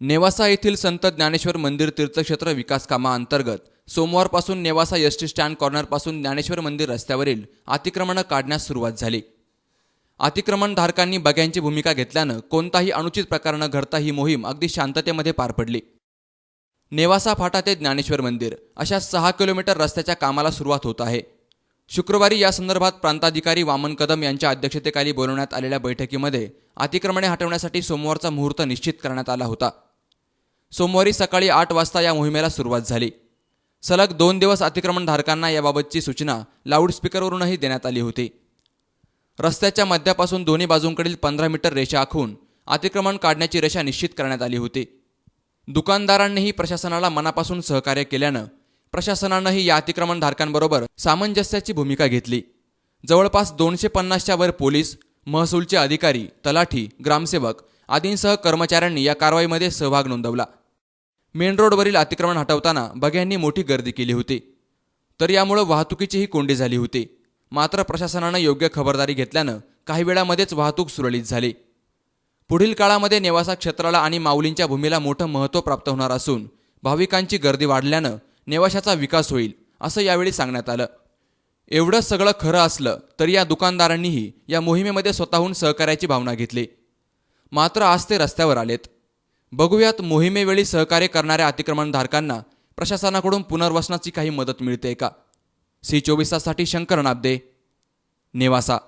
नेवासा येथील संत ज्ञानेश्वर मंदिर तीर्थक्षेत्र विकास कामाअंतर्गत सोमवारपासून नेवासा एस टी स्टँड कॉर्नरपासून ज्ञानेश्वर मंदिर रस्त्यावरील अतिक्रमणं काढण्यास सुरुवात झाली. अतिक्रमणधारकांनी बग्यांची भूमिका घेतल्यानं कोणताही अनुचित प्रकार न घडता ही मोहीम अगदी शांततेमध्ये पार पडली. नेवासा फाटा ते ज्ञानेश्वर मंदिर अशा सहा किलोमीटर रस्त्याच्या कामाला सुरुवात होत आहे. शुक्रवारी या संदर्भात प्रांताधिकारी वामन कदम यांच्या अध्यक्षतेखाली बोलवण्यात आलेल्या बैठकीमध्ये अतिक्रमणे हटवण्यासाठी सोमवारचा मुहूर्त निश्चित करण्यात आला होता. सोमवारी सकाळी आठ वाजता या मोहिमेला सुरुवात झाली. सलग दोन दिवस अतिक्रमणधारकांना याबाबतची सूचना लाऊडस्पीकरवरूनही देण्यात आली होती. रस्त्याच्या मध्यापासून दोन्ही बाजूंकडील पंधरा मीटर रेषा आखून अतिक्रमण काढण्याची रेषा निश्चित करण्यात आली होती. दुकानदारांनीही प्रशासनाला मनापासून सहकार्य केल्यानं प्रशासनानंही या अतिक्रमणधारकांबरोबर सामंजस्याची भूमिका घेतली. जवळपास दोनशे पन्नासच्या वर पोलीस महसूलचे अधिकारी तलाठी ग्रामसेवक आदींसह कर्मचाऱ्यांनी या कारवाईमध्ये सहभाग नोंदवला. मेन रोडवरील अतिक्रमण हटवताना बघ्यांनी मोठी गर्दी केली होती. तर यामुळं वाहतुकीचीही कोंडी झाली होती. मात्र प्रशासनानं योग्य खबरदारी घेतल्यानं काही वेळामध्येच वाहतूक सुरळीत झाली. पुढील काळामध्ये नेवासा क्षेत्राला आणि माऊलींच्या भूमीला मोठं महत्त्व प्राप्त होणार असून भाविकांची गर्दी वाढल्यानं नेवाशाचा विकास होईल असं यावेळी सांगण्यात आलं. एवढं सगळं खरं असलं तरी या दुकानदारांनीही या मोहिमेमध्ये स्वतःहून सहकार्याची भावना घेतली. मात्र आज ते रस्त्यावर आलेत. बघूयात मोहिमेवेळी सहकार्य करणाऱ्या अतिक्रमणधारकांना प्रशासनाकडून पुनर्वसनाची काही मदत मिळते का? सी चोवीस ताससाठी शंकर नाबदे नेवासा.